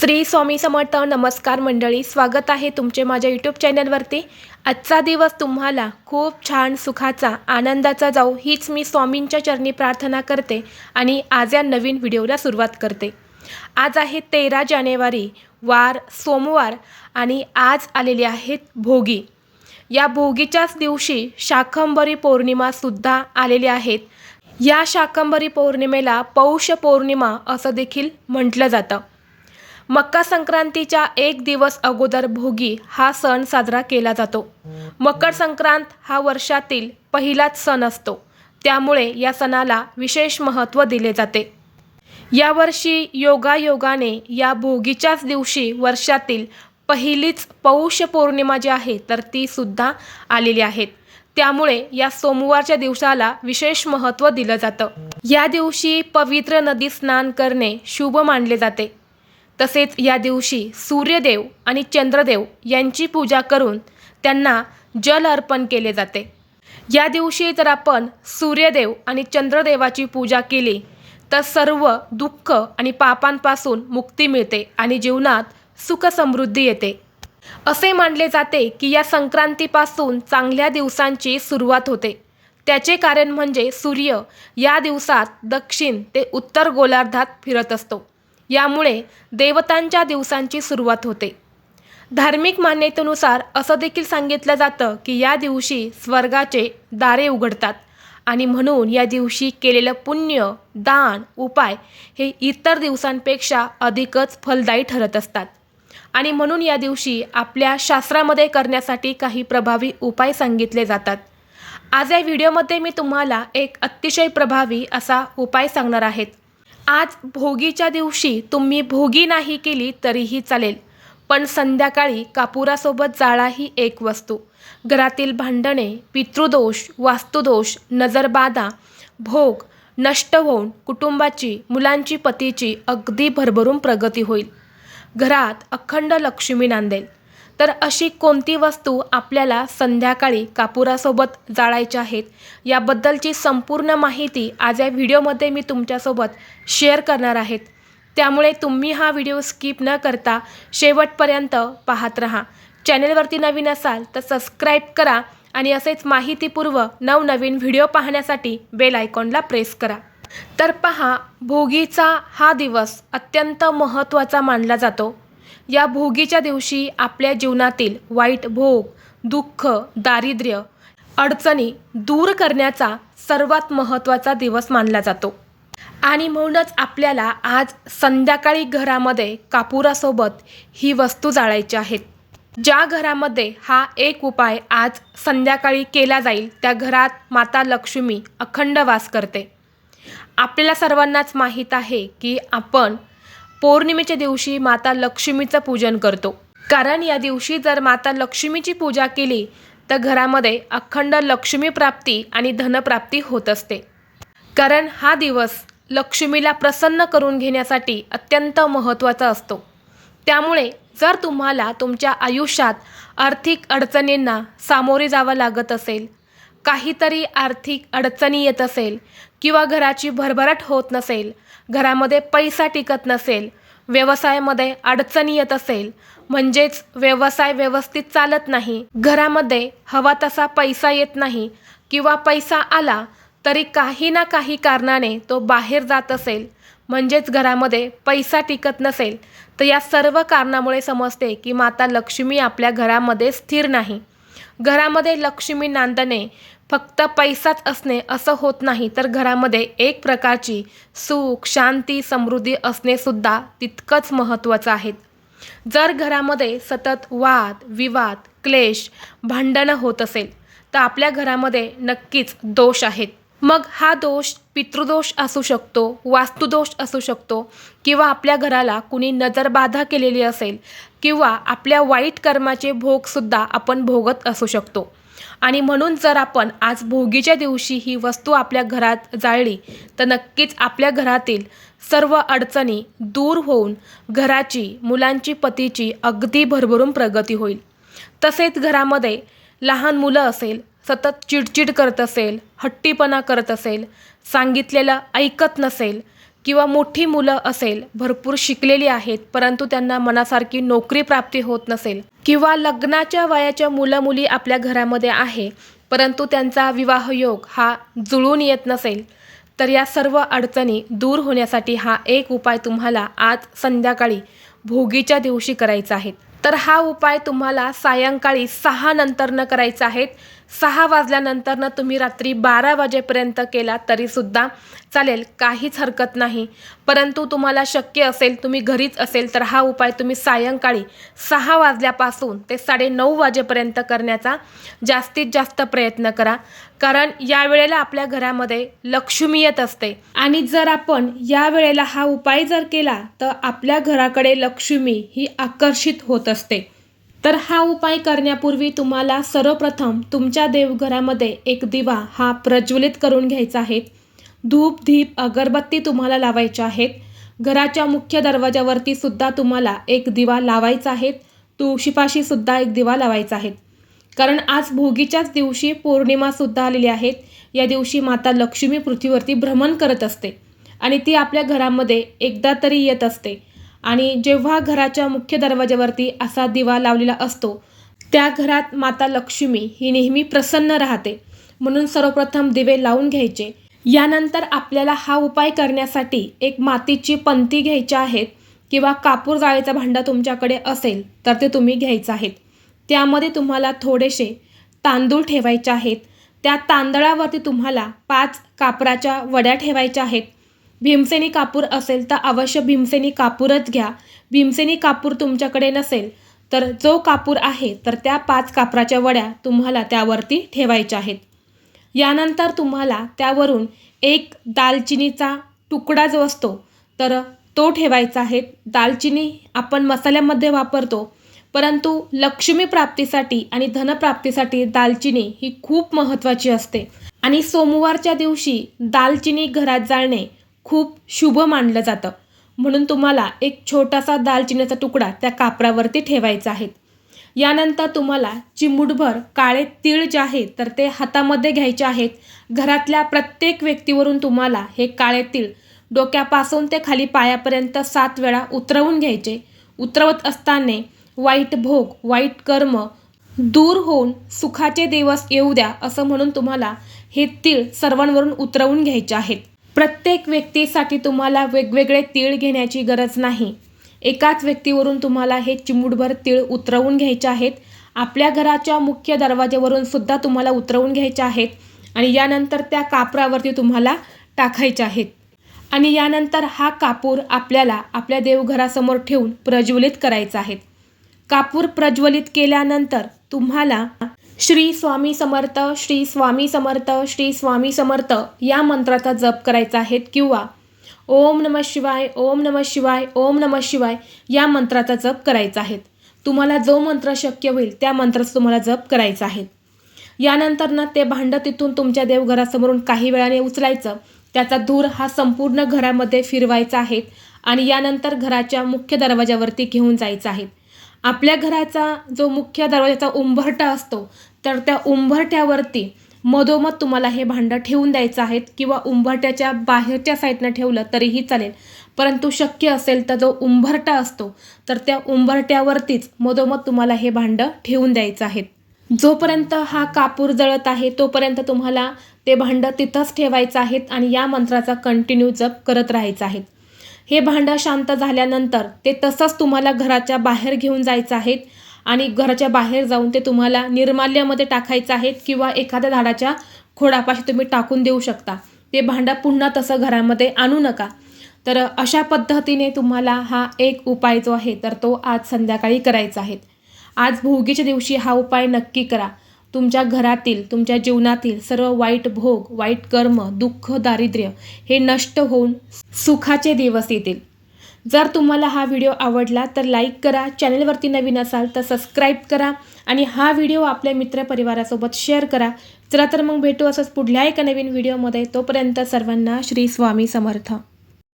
श्री स्वामी समर्थ नमस्कार मंडळी स्वागत आहे तुमचे माझ्या यूट्यूब चॅनलवरती आजचा दिवस तुम्हाला खूप छान सुखाचा आनंदाचा जाऊ हीच मी स्वामींच्या चरणी प्रार्थना करते आणि आज या नवीन व्हिडिओला सुरुवात करते. आज आहे तेरा जानेवारी वार सोमवार आणि आज आलेले आहेत भोगी. या भोगीच्याच दिवशी शाकंभरी पौर्णिमासुद्धा आलेल्या आहेत. या शाकंभरी पौर्णिमेला पौष पौर्णिमा असं देखील म्हटलं जातं. मकर संक्रांतीच्या एक दिवस अगोदर भोगी हा सण साजरा केला जातो. मकर संक्रांत हा वर्षातील पहिलाच सण असतो. त्यामुळे या सणाला विशेष महत्त्व दिले जाते. यावर्षी योगायोगाने या भोगीच्याच दिवशी वर्षातील पहिलीच पौष पौर्णिमा जी आहे तर ती सुद्धा आलेली आहेत त्यामुळे या सोमवारच्या दिवसाला विशेष महत्त्व दिलं जातं. या दिवशी पवित्र नदी स्नान करणे शुभ मानले जाते. तसेच या दिवशी सूर्यदेव आणि चंद्रदेव यांची पूजा करून त्यांना जल अर्पण केले जाते. या दिवशी जर आपण सूर्यदेव आणि चंद्रदेवाची पूजा केली तर सर्व दुःख आणि पापांपासून मुक्ती मिळते आणि जीवनात सुख समृद्धी येते. असे मानले जाते की या संक्रांतीपासून चांगल्या दिवसांची सुरुवात होते. त्याचे कारण म्हणजे सूर्य या दिवसात दक्षिण ते उत्तर गोलार्धात फिरत असतो. यामुळे देवतांच्या दिवसांची सुरुवात होते. धार्मिक मान्यतेनुसार असं देखील सांगितलं जातं की या दिवशी स्वर्गाचे दारे उघडतात आणि म्हणून या दिवशी केलेलं पुण्य दान उपाय हे इतर दिवसांपेक्षा अधिकच फलदायी ठरत असतात. आणि म्हणून या दिवशी आपल्या शास्त्रामध्ये करण्यासाठी काही प्रभावी उपाय सांगितले जातात. आज या व्हिडिओमध्ये मी तुम्हाला एक अतिशय प्रभावी असा उपाय सांगणार आहेत आज भोगीच्या दिवशी तुम्ही भोगी नाही केली तरीही चालेल. पण संध्याकाळी कापुरासोबत जाळा ही एक वस्तू. घरातील भांडणे पितृदोष वास्तुदोष नजरबाधा भोग नष्ट होऊन कुटुंबाची मुलांची पतीची अगदी भरभरून प्रगती होईल. घरात अखंड लक्ष्मी नांदेल. तर अशी कोणती वस्तू आपल्याला संध्याकाळी कापुरासोबत जाळायच्या आहेत याबद्दलची संपूर्ण माहिती आज या व्हिडिओमध्ये मी तुमच्यासोबत शेअर करणार आहेत. त्यामुळे तुम्ही हा व्हिडिओ स्किप न करता शेवटपर्यंत पाहत राहा. चॅनेलवरती नवीन असाल तर सबस्क्राईब करा आणि असेच माहितीपूर्व नवनवीन व्हिडिओ पाहण्यासाठी बेल आयकॉनला प्रेस करा. तर पहा भोगीचा हा दिवस अत्यंत महत्त्वाचा मानला जातो. या भोगीच्या दिवशी आपल्या जीवनातील वाईट भोग दुःख दारिद्र्य अडचणी दूर करण्याचा सर्वात महत्त्वाचा दिवस मानला जातो. आणि म्हणूनच आपल्याला आज संध्याकाळी घरामध्ये कापुरासोबत ही वस्तू जाळायची आहेत. ज्या घरामध्ये हा एक उपाय आज संध्याकाळी केला जाईल त्या घरात माता लक्ष्मी अखंड वास करते. आपल्याला सर्वांनाच माहीत आहे की आपण पौर्णिमेच्या दिवशी माता लक्ष्मीचं पूजन करतो. कारण या दिवशी जर माता लक्ष्मीची पूजा केली तर घरामध्ये अखंड लक्ष्मी प्राप्ती आणि धनप्राप्ती होत असते. कारण हा दिवस लक्ष्मीला प्रसन्न करून घेण्यासाठी अत्यंत महत्त्वाचा असतो. त्यामुळे जर तुम्हाला तुमच्या आयुष्यात आर्थिक अडचणींना सामोरे जावं लागत असेल काहीतरी आर्थिक अडचणी येत असेल किंवा घराची भरभराट होत नसेल घरामध्ये पैसा टिकत नसेल व्यवसायामध्ये अडचणी येत असेल म्हणजेच व्यवसाय व्यवस्थित चालत नाही घरामध्ये हवा तसा पैसा येत नाही किंवा पैसा आला तरी काही ना काही कारणाने तो बाहेर जात असेल म्हणजेच घरामध्ये पैसा टिकत नसेल तर या सर्व कारणामुळे समजते की माता लक्ष्मी आपल्या घरामध्ये स्थिर नाही. घरामध्ये लक्ष्मी नांदणे फक्त पैसाच असणे असं होत नाही. तर घरामध्ये एक प्रकारची सुख शांती समृद्धी असणे सुद्धा तितकंच महत्त्वाचं आहे. जर घरामध्ये सतत वाद विवाद क्लेश भांडणं होत असेल तर आपल्या घरामध्ये नक्कीच दोष आहेत. मग हा दोष पितृदोष असू शकतो वास्तुदोष असू शकतो किंवा आपल्या घराला कुणी नजरबाधा केलेली असेल किंवा आपल्या वाईट कर्माचे भोगसुद्धा आपण भोगत असू शकतो. आणि म्हणून जर आपण आज भोगीच्या दिवशी ही वस्तू आपल्या घरात जाळली तर नक्कीच आपल्या घरातील सर्व अडचणी दूर होऊन घराची मुलांची पतीची अगदी भरभरून प्रगती होईल. तसेच घरामध्ये लहान मुलं असेल सतत चिडचिड करत असेल हट्टीपणा करत असेल सांगितलेलं ऐकत नसेल किंवा मोठी मुलं असेल भरपूर शिकलेली आहेत परंतु त्यांना मनासारखी नोकरी प्राप्ती होत नसेल किंवा लग्नाच्या वयाच्या मुलं मुली आपल्या घरामध्ये आहे परंतु त्यांचा विवाहयोग हा जुळून येत नसेल तर या सर्व अडचणी दूर होण्यासाठी हा एक उपाय तुम्हाला आज संध्याकाळी भोगीच्या दिवशी करायचा आहे. तर हा उपाय तुम्हाला सायंकाळी सहा नंतरनं करायचा आहे. सहा वाजल्यानंतरनं तुम्ही रात्री बारा वाजेपर्यंत केला तरीसुद्धा चालेल काहीच हरकत नाही. परंतु तुम्हाला शक्य असेल तुम्ही घरीच असेल तर हा उपाय तुम्ही सायंकाळी सहा वाजल्यापासून ते साडेनऊ वाजेपर्यंत करण्याचा जास्तीत जास्त प्रयत्न करा. कारण या वेळेला आपल्या घरामध्ये लक्ष्मी येत असते. आणि जर आपण या वेळेला हा उपाय जर केला तर आपल्या घराकडे लक्ष्मी ही आकर्षित होत असते. तर हा उपाय करण्यापूर्वी तुम्हाला सर्वप्रथम तुमच्या देवघरामध्ये एक दिवा हा प्रज्वलित करून घ्यायचा आहे. धूप धीप अगरबत्ती तुम्हाला लावायच्या आहेत. घराच्या मुख्य दरवाजावरती सुद्धा तुम्हाला एक दिवा लावायचा आहे. तुळशीपाशी सुद्धा एक दिवा लावायचा आहे. कारण आज भोगीच्याच दिवशी पौर्णिमासुद्धा आलेली आहेत या दिवशी माता लक्ष्मी पृथ्वीवरती भ्रमण करत असते आणि ती आपल्या घरामध्ये एकदा तरी येत असते. आणि जेव्हा घराच्या मुख्य दरवाजावरती असा दिवा लावलेला असतो त्या घरात माता लक्ष्मी ही नेहमी प्रसन्न राहते. म्हणून सर्वप्रथम दिवे लावून घ्यायचे. यानंतर आपल्याला हा उपाय करण्यासाठी एक मातीची पंती घ्यायच्या आहेत किंवा कापूर जाळीचा भांडा तुमच्याकडे असेल तर ते तुम्ही घ्यायचं आहेत त्यामध्ये तुम्हाला थोडेसे तांदूळ ठेवायचे आहेत. त्या तांदळावरती तुम्हाला पाच कापराच्या वड्या ठेवायच्या आहेत. भीमसेनी कापूर असेल तर अवश्य भीमसेनी कापूरच घ्या. भीमसेनी कापूर तुमच्याकडे नसेल तर जो कापूर आहे तर त्या पाच कापराच्या वड्या तुम्हाला त्यावरती ठेवायच्या आहेत. यानंतर तुम्हाला त्यावरून एक दालचिनीचा तुकडा जो असतो तर तो ठेवायचा आहे. दालचिनी आपण मसाल्यामध्ये वापरतो परंतु लक्ष्मी प्राप्तीसाठी आणि धनप्राप्तीसाठी दालचिनी ही खूप महत्त्वाची असते. आणि सोमवारच्या दिवशी दालचिनी घरात जाळणे खूप शुभ मानलं जातं. म्हणून तुम्हाला एक छोटासा दालचिनीचा तुकडा त्या कापरावरती ठेवायचा आहे. यानंतर तुम्हाला चिमुटभर काळे तीळ जे आहेत तर ते हातामध्ये घ्यायचे आहेत. घरातल्या प्रत्येक व्यक्तीवरून तुम्हाला हे काळे तीळ डोक्यापासून ते खाली पायापर्यंत सात वेळा उतरवून घ्यायचे. उतरवत असताना वाईट भोग वाईट कर्म दूर होऊन सुखाचे दिवस येऊ द्या असं म्हणून तुम्हाला हे तीळ सर्वांवरून उतरवून घ्यायचे आहेत. प्रत्येक व्यक्तीसाठी तुम्हाला वेगवेगळे तीळ घेण्याची गरज नाही. एकाच व्यक्तीवरून तुम्हाला हे चिमूटभर तीळ उतरवून घ्यायचे आहेत. आपल्या घराच्या मुख्य दरवाज्यावरून सुद्धा तुम्हाला उतरवून घ्यायचे आहेत आणि यानंतर त्या कापरावरती तुम्हाला टाकायचे आहेत. आणि यानंतर हा कापूर आपल्याला आपल्या देवघरासमोर ठेवून प्रज्वलित करायचा आहे. कापूर प्रज्वलित केल्यानंतर तुम्हाला श्री स्वामी समर्थ श्री स्वामी समर्थ श्री स्वामी समर्थ या मंत्राचा जप करायचा आहे किंवा ओम नम शिवाय ओम नम शिवाय ओम नम शिवाय या मंत्राचा जप करायचा आहे. तुम्हाला जो मंत्र शक्य होईल त्या मंत्राचा तुम्हाला जप करायचा आहे. यानंतर ना ते भांडं तिथून तुमच्या देवघरासमोरून काही वेळाने उचलायचं. त्याचा धूर हा संपूर्ण घरामध्ये फिरवायचा आहे आणि यानंतर घराच्या मुख्य दरवाजावरती घेऊन जायचा आहे. आपल्या घराचा जो मुख्य दरवाजाचा उंबरठा असतो तर त्या उंबरठ्यावरती मधोमध तुम्हाला हे भांडं ठेवून द्यायचं आहेत किंवा उंबरठ्याच्या बाहेरच्या साईडनं ठेवलं तरीही चालेल. परंतु शक्य असेल तर जो उंबरठा असतो तर त्या उंबरट्यावरतीच मधोमध तुम्हाला हे भांडं ठेवून द्यायचं आहेत. जोपर्यंत हा कापूर जळत आहे तोपर्यंत तुम्हाला ते भांडं तिथंच ठेवायचं आहेत आणि या मंत्राचा कंटिन्यू जप करत राहायचं आहे हे भांडं शांत झाल्यानंतर ते तसंच तुम्हाला घराच्या बाहेर घेऊन जायचं आहेत आणि घराच्या बाहेर जाऊन ते तुम्हाला निर्माल्यामध्ये टाकायचं आहेत किंवा एखाद्या झाडाच्या खोडापाशी तुम्ही टाकून देऊ शकता. ते भांडं पुन्हा तसं घरामध्ये आणू नका. तर अशा पद्धतीने तुम्हाला हा एक उपाय जो आहे तर तो आज संध्याकाळी करायचा आहे. आज भोगीच्या दिवशी हा उपाय नक्की करा. तुमच्या घरातील तुमच्या जीवनातील सर्व वाईट भोग वाईट कर्म दुःख दारिद्र्य हे नष्ट होऊन सुखाचे दिवस येतील. जर तुम्हाला हा व्हिडिओ आवडला तर लाईक करा चॅनलवरती नवीन असाल तर सबस्क्राईब करा आणि हा व्हिडिओ आपल्या मित्रपरिवारासोबत शेअर करा. चला तर मग भेटू असंच पुढल्या एका नवीन व्हिडिओमध्ये. तोपर्यंत सर्वांना श्री स्वामी समर्थ.